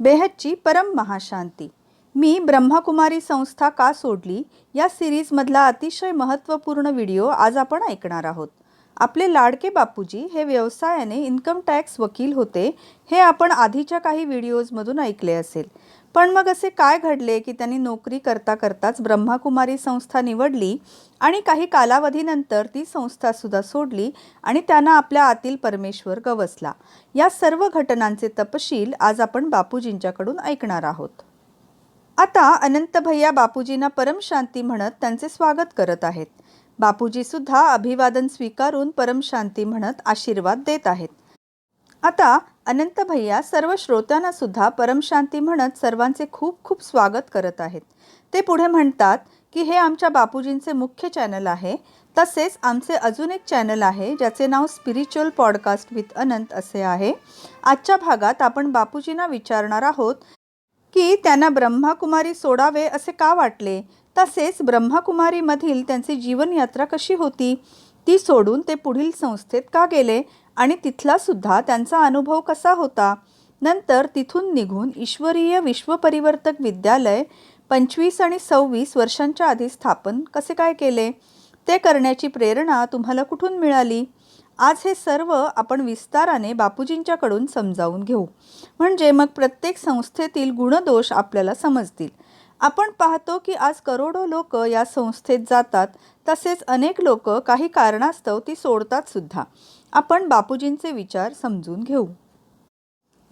बेहदची परम महाशांती. मी ब्रह्मकुमारी संस्था का सोडली? या सिरीजमधला अतिशय महत्त्वपूर्ण व्हिडिओ आज आपण ऐकणार आहोत. आपले लाडके बापूजी हे व्यवसायाने इन्कम टॅक्स वकील होते हे आपण आधीच्या काही व्हिडिओजमधून ऐकले असेल. पण मग असे काय घडले की त्यांनी नोकरी करता करताच ब्रह्मकुमारी संस्था निवडली आणि काही कालावधीनंतर ती संस्थासुद्धा सोडली आणि त्यांना आपल्या आतील परमेश्वर गवसला. या सर्व घटनांचे तपशील आज आपण बापूजींच्याकडून ऐकणार आहोत. आता अनंत भैया बापूजींना परमशांती म्हणत त्यांचे स्वागत करत आहेत. बापूजीसुद्धा अभिवादन स्वीकारून परमशांती म्हणत आशीर्वाद देत आहेत. आता अनंत भैया सर्व श्रोत्यांना सुद्धा परमशांती म्हणत सर्वांचे खूप खूप स्वागत करत आहेत. ते पुढे म्हणतात की हे आमच्या बापूजींचे मुख्य चॅनल आहे. तसेच आमचे अजून एक चॅनल आहे ज्याचे नाव स्पिरिच्युअल पॉडकास्ट विथ अनंत असे आहे. आजच्या भागात आपण बापूजींना विचारणार आहोत की त्यांना ब्रह्माकुमारी सोडावे असे का वाटले? तसेच ब्रह्माकुमारीमधील त्यांची जीवनयात्रा कशी होती? ती सोडून ते पुढील संस्थेत का गेले? आणि तिथला सुद्धा त्यांचा अनुभव कसा होता? नंतर तिथून निघून ईश्वरीय विश्वपरिवर्तक विद्यालय पंचवीस आणि सव्वीस वर्षांच्या आधी स्थापन कसे काय केले? ते करण्याची प्रेरणा तुम्हाला कुठून मिळाली? आज हे सर्व आपण विस्ताराने बापूजींच्याकडून समजावून घेऊ. म्हणजे मग प्रत्येक संस्थेतील गुणदोष आपल्याला समजतील. आपण पाहतो की आज करोडो लोक या संस्थेत जातात. तसेच अनेक लोक काही कारणास्तव ती सोडतात सुद्धा. आपण बापूजींचे विचार समजून घेऊ.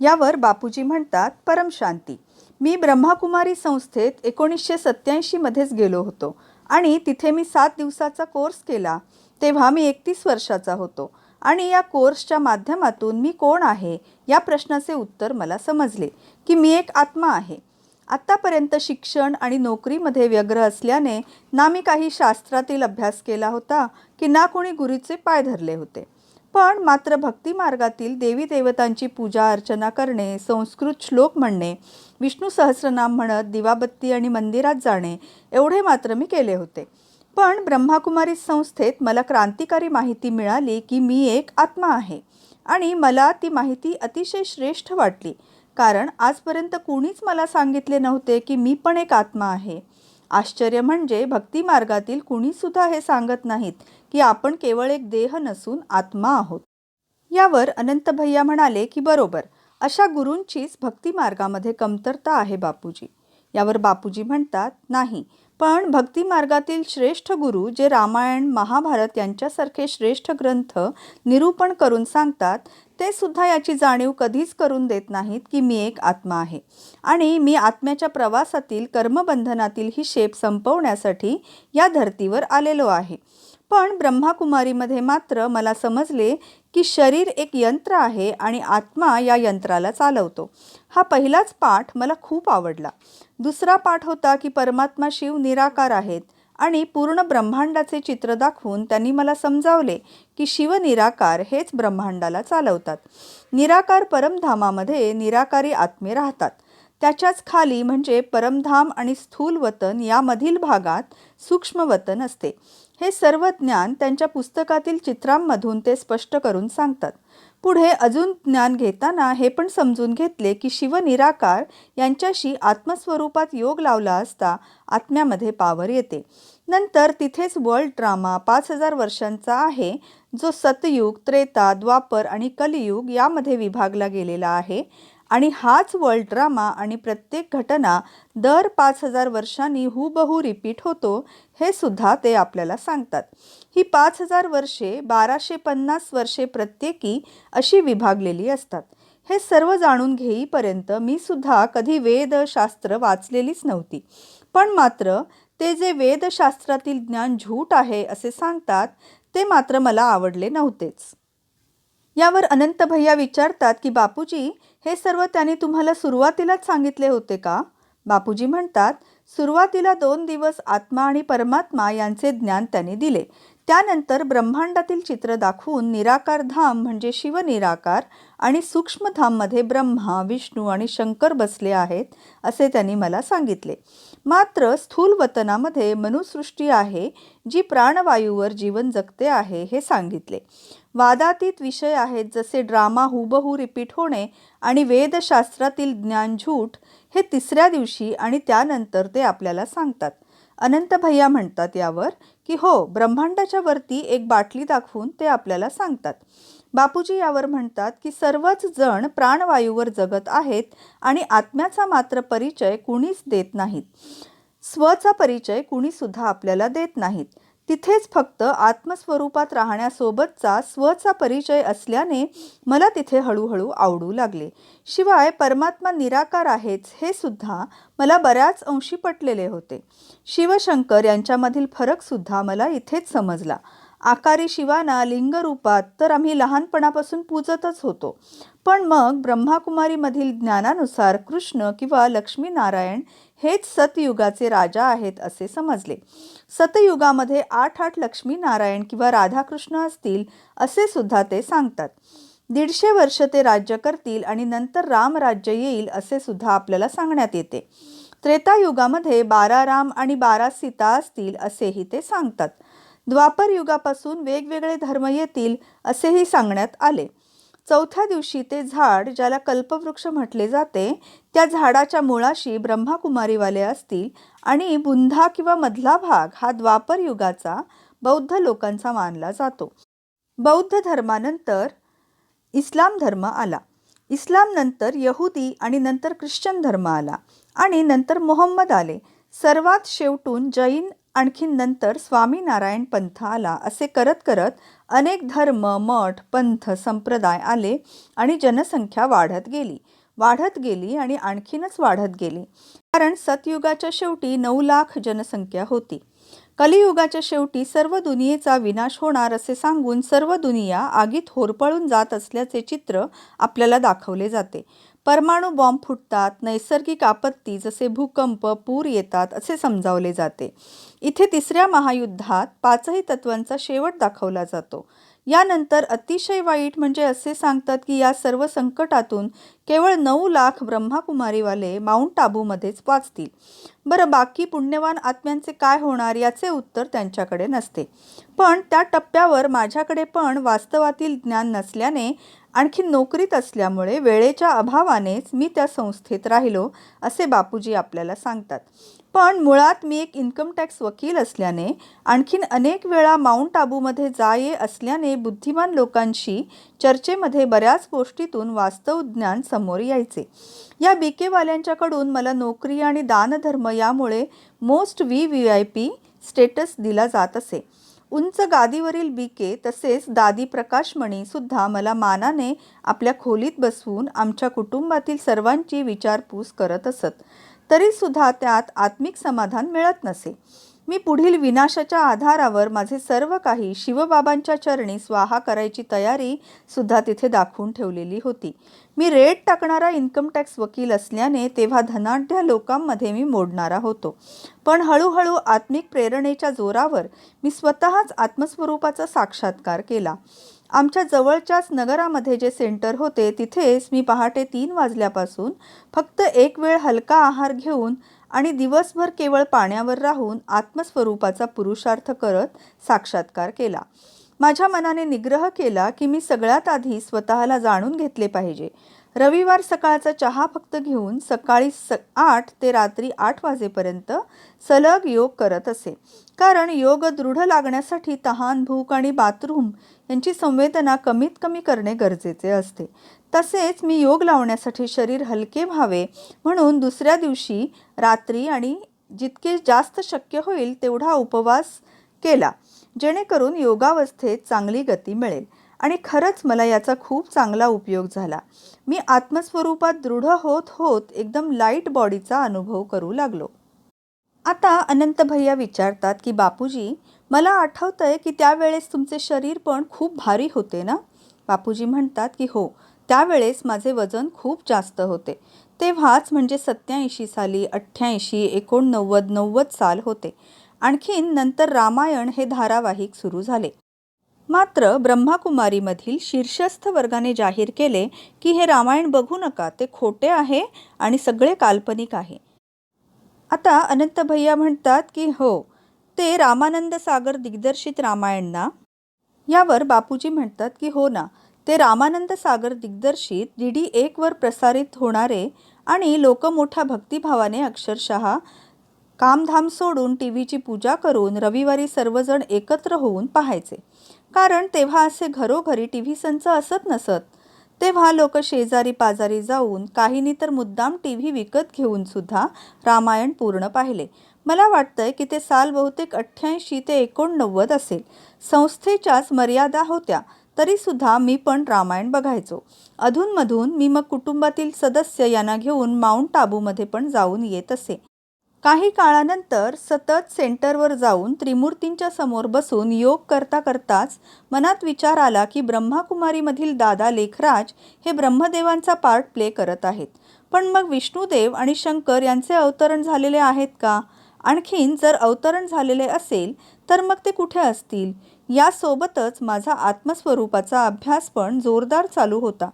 यावर बापूजी म्हणतात परमशांती मी ब्रह्माकुमारी संस्थेत एकोणीसशे सत्याऐंशीमध्येच गेलो होतो आणि तिथे मी सात दिवसाचा कोर्स केला. तेव्हा मी एकतीस वर्षाचा होतो आणि या कोर्सच्या माध्यमातून मी कोण आहे या प्रश्नाचे उत्तर मला समजले की मी एक आत्मा आहे. आत्तापर्यंत शिक्षण आणि नोकरीमध्ये व्यग्र असल्याने ना मी काही शास्त्रातील अभ्यास केला होता की ना कोणी गुरुचे पाय धरले होते. पण मात्र भक्ती मार्गातील देवी देवतांची पूजा अर्चना करणे संस्कृत श्लोक म्हणणे विष्णू सहस्रनाम म्हणत दिवाबत्ती आणि मंदिरात जाणे एवढे मात्र मी केले होते. पण ब्रह्माकुमारी संस्थेत मला क्रांतिकारी माहिती मिळाली की मी एक आत्मा आहे आणि मला ती माहिती अतिशय श्रेष्ठ वाटली. कारण आजपर्यंत कुणीच मला सांगितले नव्हते की मी पण एक आत्मा आहे. आश्चर्य म्हणजे भक्ती मार्गातील कुणीसुद्धा हे सांगत नाहीत की आपण केवळ एक देह नसून आत्मा आहोत. यावर अनंत भैया म्हणाले की बरोबर अशा गुरूंचीच भक्तिमार्गामध्ये कमतरता आहे बापूजी. यावर बापूजी म्हणतात नाही पण भक्तिमार्गातील श्रेष्ठ गुरु जे रामायण महाभारत यांच्यासारखे श्रेष्ठ ग्रंथ निरूपण करून सांगतात ते सुद्धा याची जाणीव कधीच करून देत नाहीत की मी एक आत्मा आहे. आणि मी आत्म्याच्या प्रवासातील कर्मबंधनातील ही शेप संपवण्यासाठी या धर्तीवर आलेलो आहे. पण ब्रह्माकुमारीमध्ये मात्र मला समजले की शरीर एक यंत्र आहे आणि आत्मा या यंत्राला चालवतो. हा पहिलाच पाठ मला खूप आवडला. दुसरा पाठ होता की परमात्मा शिव निराकार आहेत आणि पूर्ण ब्रह्मांडाचे चित्र दाखवून त्यांनी मला समजावले की शिव निराकार हेच ब्रह्मांडाला चालवतात. निराकार परमधामामध्ये निराकारी आत्मे राहतात. त्याच्याच खाली म्हणजे परमधाम आणि स्थूल वतन यामधील भागात सूक्ष्म वतन असते. हे सर्व ज्ञान त्यांच्या पुस्तकातील चित्रांमधून ते स्पष्ट करून सांगतात. पुढे अजून ज्ञान घेताना हे पण समजून घेतले की शिव निराकार यांच्याशी आत्मस्वरूपात योग लावला असता आत्म्यामध्ये पावर येते. नंतर तिथेच वर्ल्ड ड्रामा पाच हजार वर्षांचा आहे जो सतयुग त्रेता द्वापर आणि कलियुग यामध्ये विभागला गेलेला आहे. आणि हाच वर्ल्ड ड्रामा आणि प्रत्येक घटना दर पाच हजार वर्षांनी हुबहू रिपीट होतो हे सुद्धा ते आपल्याला सांगतात. ही पाच हजार वर्षे बाराशे पन्नास वर्षे प्रत्येकी अशी विभागलेली असतात. हे सर्व जाणून घेईपर्यंत मी सुद्धा कधी वेदशास्त्र वाचलेलीच नव्हती. पण मात्र ते जे वेदशास्त्रातील ज्ञान झूट आहे असे सांगतात ते मात्र मला आवडले नव्हतेच. यावर अनंत भैया विचारतात की बापूजी हे सर्व त्यांनी तुम्हाला सुरुवातीलाच सांगितले होते का? बापूजी म्हणतात सुरुवातीला दोन दिवस आत्मा आणि परमात्मा यांचे ज्ञान त्यांनी दिले. त्यानंतर ब्रह्मांडातील चित्र दाखवून निराकार धाम म्हणजे शिवनिराकार आणि सूक्ष्मधाममध्ये ब्रह्मा विष्णू आणि शंकर बसले आहेत असे त्यांनी मला सांगितले. मात्र स्थूल वतनामध्ये मनुसृष्टी आहे जी प्राणवायूवर जीवन जगते आहे हे सांगितले. वादातीत विषय आहेत जसे ड्रामा हुबहू रिपीट होणे आणि वेदशास्त्रातील ज्ञानझूट हे तिसऱ्या दिवशी आणि त्यानंतर ते आपल्याला सांगतात. अनंत भैया म्हणतात यावर की हो ब्रह्मांडाच्या वरती एक बाटली दाखवून ते आपल्याला सांगतात. बापूजी यावर म्हणतात की सर्वच जण प्राणवायूवर जगत आहेत आणि आत्म्याचा मात्र परिचय कुणीच देत नाहीत. स्वचा परिचय कुणीसुद्धा आपल्याला देत नाहीत. तिथेच फक्त आत्मस्वरूपात राहण्यासोबतचा स्वचा परिचय असल्याने मला तिथे हळूहळू आवडू लागले. शिवाय परमात्मा निराकार आहेच हे सुद्धा मला बऱ्याच अंशी पटलेले होते. शिवशंकर यांच्यामधील फरकसुद्धा मला इथेच समजला. आकारी शिवाना लिंगरूपात तर आम्ही लहानपणापासून पूजतच होतो. पण मग ब्रह्माकुमारीमधील ज्ञानानुसार कृष्ण किंवा लक्ष्मीनारायण हेच सतयुगाचे राजा आहेत असे समजले. सतयुगामध्ये आठ आठ लक्ष्मीनारायण किंवा राधाकृष्ण असतील असे सुद्धा ते सांगतात. दीडशे वर्ष ते राज्य करतील आणि नंतर राम राज्य येईल असे सुद्धा आपल्याला सांगण्यात येते. त्रेतायुगामध्ये बारा राम आणि बारा सीता असतील असेही ते सांगतात. द्वापर युगापासून वेगवेगळे धर्म येतील असेही सांगण्यात आले. चौथ्या दिवशी ते झाड ज्याला कल्पवृक्ष म्हटले जाते त्या झाडाच्या मुळाशी ब्रह्माकुमारीवाले असतील आणि बुंधा किंवा मधला भाग हा द्वापर युगाचा बौद्ध लोकांचा मानला जातो. बौद्ध धर्मानंतर इस्लाम धर्म आला. इस्लामनंतर यहुदी आणि नंतर ख्रिश्चन धर्म आला आणि नंतर मोहम्मद आले. सर्वात शेवटून जैन आणखीन नंतर स्वामीनारायण पंथ आला असे करत करत अनेक धर्म मठ पंथ संप्रदाय आले आणि जनसंख्या वाढत गेली. वाढत गेली आणि आणखीनच वाढत गेली. कारण सतयुगाच्या शेवटी नऊ लाख जनसंख्या होती. कलियुगाच्या शेवटी सर्व दुनियेचा विनाश होणार असे सांगून सर्व दुनिया आगीत होरपळून जात असल्याचे चित्र आपल्याला दाखवले जाते. परमाणू बॉम्ब फुटतात नैसर्गिक आपत्ती जसे भूकंप पूर येतात असे समजावले जाते. इथे तिसऱ्या महायुद्धात पाचही तत्वांचा शेवट दाखवला जातो. यानंतर अतिशय वाईट म्हणजे असे सांगतात की या सर्व संकटातून केवळ नऊ लाख ब्रह्माकुमारीवाले माउंट आबूमध्येच वाचतील. बरं बाकी पुण्यवान आत्म्यांचे काय होणार याचे उत्तर त्यांच्याकडे नसते. पण त्या टप्प्यावर माझ्याकडे पण वास्तवातील ज्ञान नसल्याने आणखी नोकरीत असल्यामुळे वेळेच्या अभावानेच मी त्या संस्थेत राहिलो असे बापूजी आपल्याला सांगतात. पण मुळात मी एक इन्कम टॅक्स वकील असल्याने आणखीन अनेक वेळा माउंट आबूमध्ये जा ये असल्याने बुद्धिमान लोकांशी चर्चेमध्ये बऱ्याच गोष्टीतून वास्तव ज्ञान समोर यायचे. या बीकेवाल्यांच्याकडून मला नोकरी आणि दानधर्म यामुळे most V V I P status दिला जात असे. उंच गादीवरील बीके तसेच दादी प्रकाशमणी सुद्धा मला मानाने आपल्या खोलीत बसवून आमच्या कुटुंबातील सर्वांची विचारपूस करत असत. तरीसुद्धा त्यात आत्मिक समाधान मिळत नसे. मी पुढील विनाशाच्या आधारावर माझे सर्व काही शिवबाबांच्या चरणी स्वाहा करायची तयारी सुद्धा तिथे दाखवून ठेवलेली होती. मी रेट टाकणारा इन्कम टॅक्स वकील असल्याने तेव्हा धनाढ्य लोकांमध्ये मी मोडणारा होतो. पण हळूहळू आत्मिक प्रेरणेच्या जोरावर मी स्वतःच आत्मस्वरूपाचा साक्षात्कार केला. आमच्या जवळच्याच नगरामध्ये जे सेंटर होते तिथेच मी पहाटे तीन वाजल्यापासून फक्त एक वेळ हलका आहार घेऊन आणि दिवसभर केवळ पाण्यावर राहून आत्मस्वरूपाचा पुरुषार्थ करत साक्षात्कार केला. माझ्या मनाने निग्रह केला की मी सगळ्यात आधी स्वतःला जाणून घेतले पाहिजे. रविवार सकाळचा चहा फक्त घेऊन सकाळी स आठ ते रात्री आठ वाजेपर्यंत सलग योग करत असे. कारण योग दृढ लागण्यासाठी तहान भूक आणि बाथरूम यांची संवेदना कमीत कमी करणे गरजेचे असते. तसेच मी योग लावण्यासाठी शरीर हलके व्हावे म्हणून दुसऱ्या दिवशी रात्री आणि जितके जास्त शक्य होईल तेवढा उपवास केला जेणेकरून योगावस्थेत चांगली गती मिळेल. आणि खरंच मला याचा खूप चांगला उपयोग झाला. मी आत्मस्वरूपात दृढ होत होत एकदम लाइट बॉडीचा अनुभव करू लागलो. आता अनंत भैया विचारतात की बापूजी मला आठवतंय की त्यावेळेस तुमचे शरीर पण खूप भारी होते ना? बापूजी म्हणतात की हो त्यावेळेस माझे वजन खूप जास्त होते. तेव्हाच म्हणजे सत्याऐंशी साली अठ्ठ्याऐंशी एकोणनव्वद नव्वद साल होते. आणखीन नंतर रामायण हे धारावाहिक सुरू झाले. मात्र ब्रह्माकुमारीमधील शीर्षस्थ वर्गाने जाहीर केले की हे रामायण बघू नका ते खोटे आहे आणि सगळे काल्पनिक आहे. आता अनंत भैया म्हणतात की हो ते रामानंद सागर दिग्दर्शित रामायण ना? यावर बापूजी म्हणतात की हो ना ते रामानंद सागर दिग्दर्शित डी डी एकवर प्रसारित होणारे आणि लोक मोठ्या भक्तिभावाने अक्षरशः कामधाम सोडून टी व्हीची पूजा करून रविवारी सर्वजण एकत्र होऊन पाहायचे. कारण तेव्हा असे घरोघरी टी व्ही संच असत नसत. तेव्हा लोक शेजारी पाजारी जाऊन काहींनी तर मुद्दाम टी व्ही विकत घेऊन सुद्धा रामायण पूर्ण पाहिले. मला वाटतंय की ते साल बहुतेक अठ्ठ्याऐंशी ते एकोणनव्वद असेल. संस्थेच्याच मर्यादा होत्या. तरीसुद्धा मी पण रामायण बघायचो. अधूनमधून मी मग कुटुंबातील सदस्य यांना घेऊन माउंट आबूमध्ये पण जाऊन येत असे. काही काळानंतर सतत सेंटरवर जाऊन त्रिमूर्तींच्या समोर बसून योग करता करताच मनात विचार आला की ब्रह्माकुमारीमधील दादा लेखराज हे ब्रह्मदेवांचा पार्ट प्ले करत आहेत. पण मग विष्णुदेव आणि शंकर यांचे अवतरण झालेले आहेत का? आणखीन जर अवतरण झालेले असेल तर मग ते कुठे असतील? यासोबतच माझा आत्मस्वरूपाचा अभ्यास पण जोरदार चालू होता.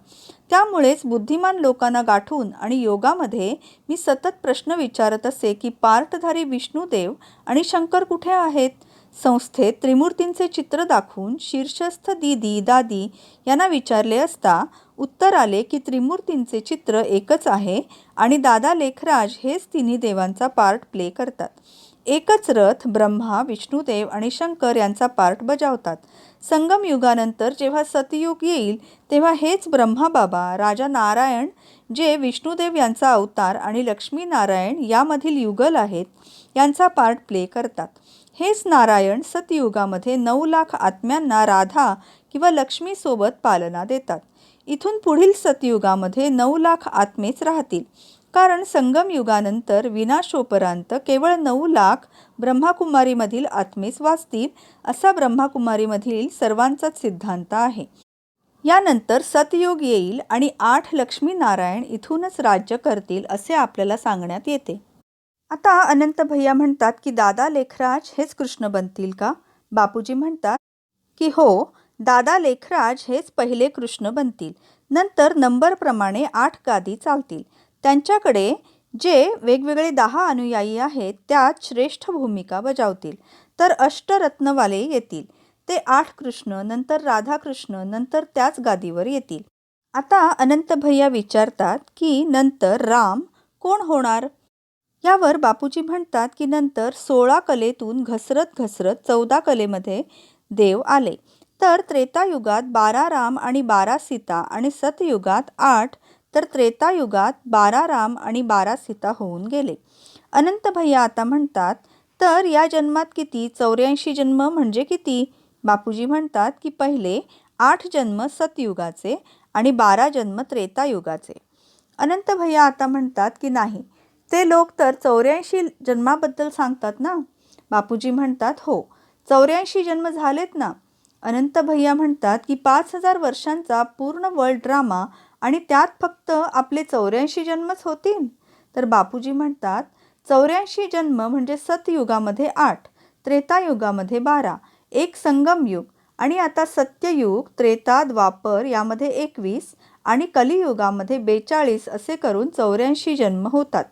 त्यामुळेच बुद्धिमान लोकांना गाठून आणि योगामध्ये मी सतत प्रश्न विचारत असे की पार्टधारी विष्णुदेव आणि शंकर कुठे आहेत? संस्थेत त्रिमूर्तींचे चित्र दाखवून शीर्षस्थ दीदी दादी यांना विचारले असता उत्तर आले की त्रिमूर्तींचे चित्र एकच आहे आणि दादा लेखराज हेच तिन्ही देवांचा पार्ट प्ले करतात. एकच रथ ब्रह्मा विष्णुदेव आणि शंकर यांचा पार्ट बजावतात. संगम युगानंतर जेव्हा सतयुग येईल तेव्हा हेच ब्रह्माबाबा राजा नारायण जे विष्णुदेव यांचा अवतार आणि लक्ष्मी नारायण यामधील युगल आहेत यांचा पार्ट प्ले करतात. हेच नारायण सतयुगामध्ये नऊ लाख आत्म्यांना राधा किंवा लक्ष्मीसोबत पालना देतात. इथून पुढील सतयुगामध्ये नऊ लाख आत्मेच राहतील. कारण संगम युगानंतर विनाशोपरांत केवळ नऊ लाख ब्रह्माकुमारीमधील आत्मेच वाचतील असा ब्रह्माकुमारीमधील सर्वांचाच सिद्धांत आहे. यानंतर सतयुग येईल आणि आठ लक्ष्मीनारायण इथूनच राज्य करतील असे आपल्याला सांगण्यात येते. आता अनंत भैया म्हणतात की दादा लेखराज हेच कृष्ण बनतील का? बापूजी म्हणतात की हो दादा लेखराज हेच पहिले कृष्ण बनतील. नंतर नंबरप्रमाणे आठ गादी चालतील. त्यांच्याकडे जे वेगवेगळे दहा अनुयायी आहेत त्यात श्रेष्ठ भूमिका बजावतील. तर अष्टरत्नवाले येतील. ते आठ कृष्ण नंतर राधाकृष्ण नंतर त्याच गादीवर येतील. आता अनंत भैया विचारतात की नंतर राम कोण होणार? यावर बापूजी म्हणतात की नंतर सोळा कलेतून घसरत घसरत चौदा कलेमध्ये देव आले. तर त्रेतायुगात बारा राम आणि बारा सीता आणि सतयुगात आठ तर त्रेतायुगात बारा राम आणि बारा सीता होऊन गेले. अनंत भैया आता म्हणतात तर या जन्मात किती? चौऱ्याऐंशी जन्म म्हणजे किती? बापूजी म्हणतात की पहिले आठ जन्म सतयुगाचे आणि बारा जन्म त्रेतायुगाचे. अनंत भैया आता म्हणतात की नाही ते लोक तर चौऱ्याऐंशी जन्माबद्दल सांगतात ना? बापूजी म्हणतात हो चौऱ्याऐंशी जन्म झालेत ना? अनंत भैया म्हणतात की पाच हजार वर्षांचा पूर्ण वर्ल्ड ड्रामा आणि त्यात फक्त आपले चौऱ्याऐंशी जन्मच होतील? तर बापूजी म्हणतात चौऱ्याऐंशी जन्म म्हणजे सतयुगामध्ये आठ त्रेतायुगामध्ये बारा एक संगमयुग आणि आता सत्ययुग त्रेता द्वापर यामध्ये एकवीस आणि कलियुगामध्ये बेचाळीस असे करून चौऱ्याऐंशी जन्म होतात.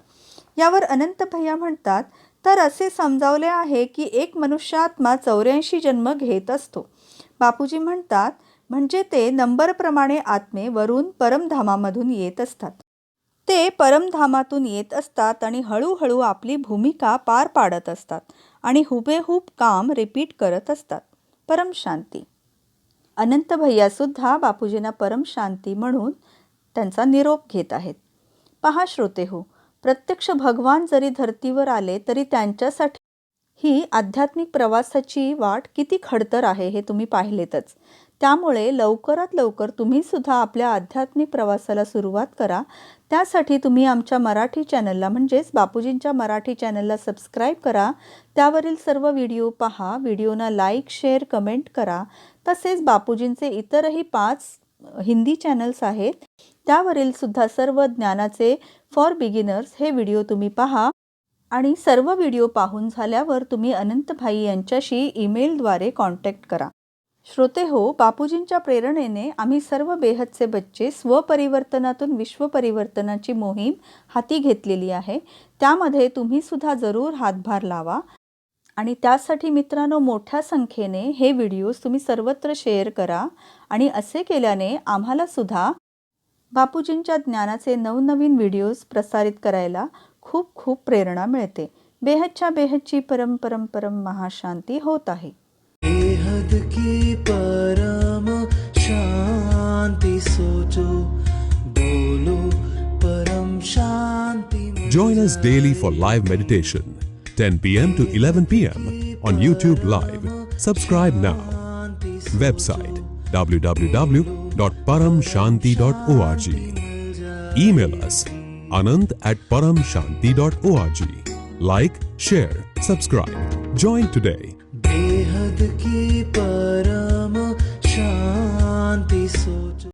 यावर अनंत भैया म्हणतात तर असे समजावले आहे की एक मनुष्यात्मा चौऱ्याऐंशी जन्म घेत असतो. बापूजी म्हणतात म्हणजे ते नंबरप्रमाणे आत्मे वरून परमधामामधून येत असतात. ते परमधामातून येत असतात आणि हळूहळू आपली भूमिका पार पाडत असतात आणि हुबेहूब काम रिपीट करत असतात. परमशांती अनंत भैयासुद्धा बापूजींना परमशांती म्हणून त्यांचा निरोप घेत आहेत. पहा श्रोते हो प्रत्यक्ष भगवान जरी धर्तीवर आले तरी त्यांच्यासाठी ही आध्यात्मिक प्रवासाची वाट किती खडतर आहे हे तुम्ही पाहिलेतच. त्यामुळे लवकरात लवकर तुम्हीसुद्धा आपल्या आध्यात्मिक प्रवासाला सुरुवात करा. त्यासाठी तुम्ही आमच्या मराठी चॅनलला म्हणजेच बापूजींच्या मराठी चॅनलला सबस्क्राईब करा. त्यावरील सर्व व्हिडिओ पहा. व्हिडिओना लाईक शेअर कमेंट करा. तसेच बापूजींचे इतरही पाच हिंदी चॅनल्स आहेत. त्यावरील सुद्धा सर्व ज्ञानाचे फॉर बिगिनर्स हे व्हिडिओ तुम्ही पहा. आणि सर्व व्हिडिओ पाहून झाल्यावर तुम्ही अनंतभाई यांच्याशी ईमेलद्वारे कॉन्टॅक्ट करा. श्रोते हो बापूजींच्या प्रेरणेने आम्ही सर्व बेहदचे बच्चे स्वपरिवर्तनातून विश्वपरिवर्तनाची मोहीम हाती घेतलेली आहे. त्यामध्ये तुम्ही सुद्धा जरूर हातभार लावा. आणि त्यासाठी मित्रांनो मोठ्या संख्येने हे व्हिडिओज तुम्ही सर्वत्र शेअर करा. आणि असे केल्याने आम्हालासुद्धा बापूजींच्या ज्ञानाचे नवनवीन व्हिडिओज प्रसारित करायला खूप खूप प्रेरणा मिळते. बेहदच्या बेहदची परम परम परम महाशांती होत आहे. बेहद की परम शांति सोचो बोलो परम शांति Join us daily for live meditation, 10 p.m. to 11 p.m. on YouTube Live. Subscribe now. Website www.paramshanti.org. Email us anant at paramshanti.org. Like, share, subscribe. Join today. बेहद की परम शांति सोचो